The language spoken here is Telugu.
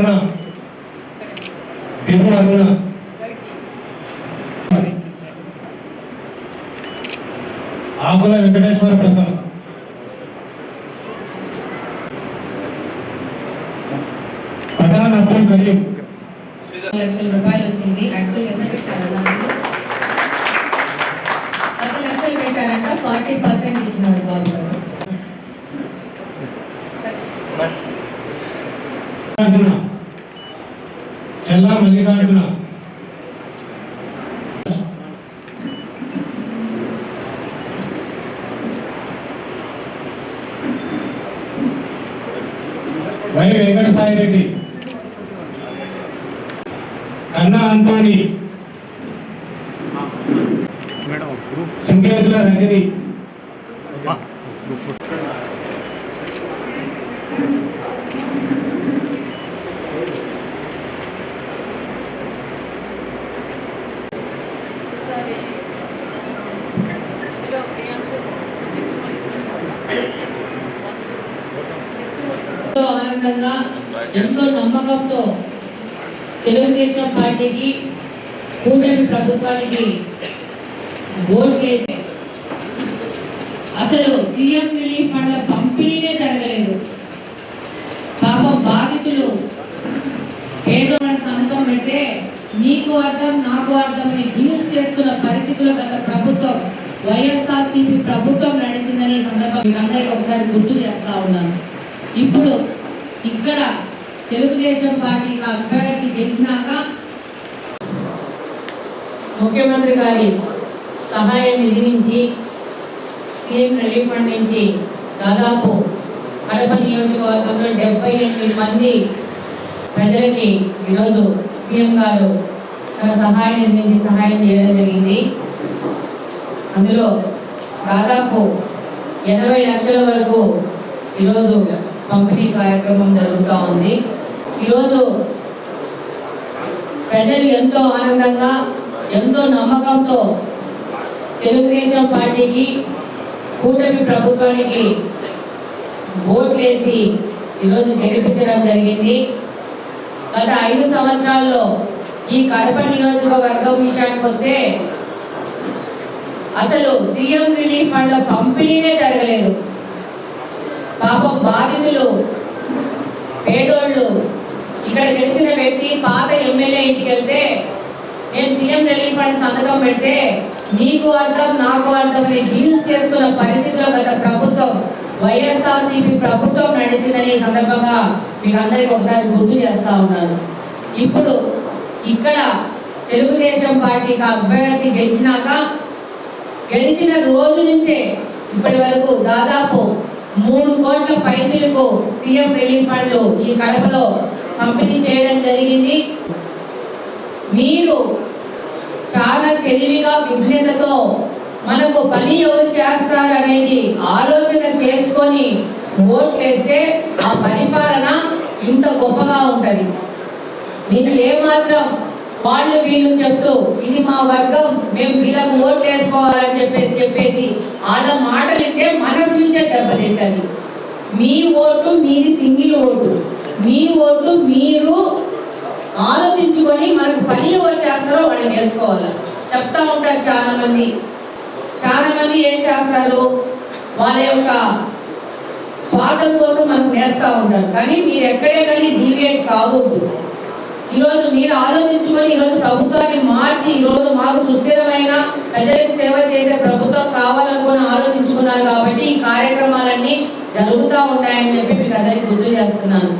అరుణ బిర్రు అరుణ ఆకుల వెంకటేశ్వర ప్రసాద్. పఠాన్ అబ్దుల్ కరీం. లక్షల రూపాయలు వచ్చింది. యాక్చువల్ ఎంత పెట్టారు డబ్బులు పది లక్షలు పెట్టారంట. ఫార్టీ పర్సెంట్ ఇచ్చినారు బాబు గారు. మల్లికార్జున. వై వెంకట సాయి రెడ్డి. కన్నా అంతోని. సుంకేశ్వర రజని. ఎంతో ఎంతో నమ్మకంతో తెలుగుదేశం పార్టీకి కూటమి ప్రభుత్వానికి ఓట్లేసి అసలు సీఎం రిలీఫ్ ఫండ్ల పంపిణీనే జరగలేదు. పాపం బాధితులు పేదవాళ్ళని సంతకం పెడితే నీకు అర్థం నాకు అర్థం అని డీల్స్ చేస్తున్న పరిస్థితుల్లో గత ప్రభుత్వం వైఎస్ఆర్సీపీ ప్రభుత్వం నడిచిందని సందర్భంగా అందరికీ ఒకసారి గుర్తు చేస్తా ఉన్నాను. ఇప్పుడు ఇక్కడ తెలుగుదేశం పార్టీ అభ్యర్థి గెలిచినాక ముఖ్యమంత్రి గారి సహాయ నిధి నుంచి సీఎం రిలీఫ్ ఫండ్ నుంచి దాదాపు కడప నియోజకవర్గంలో డెబ్బై ఎనిమిది మంది ప్రజలకి ఈరోజు సీఎం గారు తన సహాయం నిధి సహాయం చేయడం జరిగింది. అందులో దాదాపు ఎనభై లక్షల వరకు ఈరోజు పంపిణీ కార్యక్రమం జరుగుతూ ఉంది. ఈరోజు ప్రజలు ఎంతో ఆనందంగా ఎంతో నమ్మకంతో తెలుగుదేశం పార్టీకి కూటమి ప్రభుత్వానికి ఓట్లేసి ఈరోజు గెలిపించడం జరిగింది. గత ఐదు సంవత్సరాల్లో ఈ కడప నియోజకవర్గం విషయానికి వస్తే అసలు సీఎం రిలీఫ్ ఫండ్ పంపిణీనే జరగలేదు. పాపం బాధితులు పేదోళ్ళు. ఇక్కడ గెలిచిన వ్యక్తి పాత ఎమ్మెల్యే ఇంటికి వెళ్తే నేను సీఎం రిలీఫ్ ఫండ్ సంతకం పెడితే నీకు అర్థం నాకు అర్థం అని డీల్స్ చేసుకున్న పరిస్థితిలో గత ప్రభుత్వం వైఎస్ఆర్సీపీ ప్రభుత్వం నడిచిందని సందర్భంగా మీకు అందరికీ ఒకసారి గుర్తు చేస్తా ఉన్నాను. ఇప్పుడు ఇక్కడ తెలుగుదేశం పార్టీకి అభ్యర్థి గెలిచినాక గెలిచిన రోజు నుంచే ఇప్పటి వరకు దాదాపు మూడు కోట్ల పైచీలకు సీఎం రిలీఫ్ ఫండ్లు ఈ కడపలో పంపిణీ చేయడం జరిగింది. మీరు చాలా తెలివిగా విజ్ఞతతో మనకు పని ఎవరు చేస్తారు అనేది ఆలోచన చేసుకొని ఓట్లేస్తే ఆ పరిపాలన ఇంత గొప్పగా ఉంటుంది. మీకు ఏమాత్రం వాళ్ళు వీళ్ళు చెప్తూ ఇది మా వర్గం మేము వీళ్ళకు ఓట్లు వేసుకోవాలని చెప్పేసి చెప్పేసి వాళ్ళ మాటలు ఇస్తే మన ఫ్యూచర్ దెబ్బతింటది. మీ ఓటు మీది సింగిల్ ఓటు. మీ ఓటు మీరు ఆలోచించుకొని మనకు పని ఎవరు చేస్తారో వాళ్ళని వేసుకోవాలి. చెప్తా ఉంటారు చాలా మంది చాలా మంది ఏం చేస్తారు? వాళ్ళ యొక్క స్వార్థం కోసం మనకు నేర్పుతా ఉంటారు. కానీ మీరు ఎక్కడే కానీ డీవియేట్ కాకూడదు ఈరోజు మీరు ఆలోచించుకొని ఈరోజు ప్రభుత్వాన్ని మార్చి ఈరోజు మాకు సుస్థిరమైన ప్రజలకు సేవ చేసే ప్రభుత్వం కావాలనుకొని ఆలోచించుకున్నారు కాబట్టి ఈ కార్యక్రమాలన్నీ జరుగుతూ ఉంటాయని చెప్పి మీకు అందరికీ గుర్తు చేస్తున్నాను.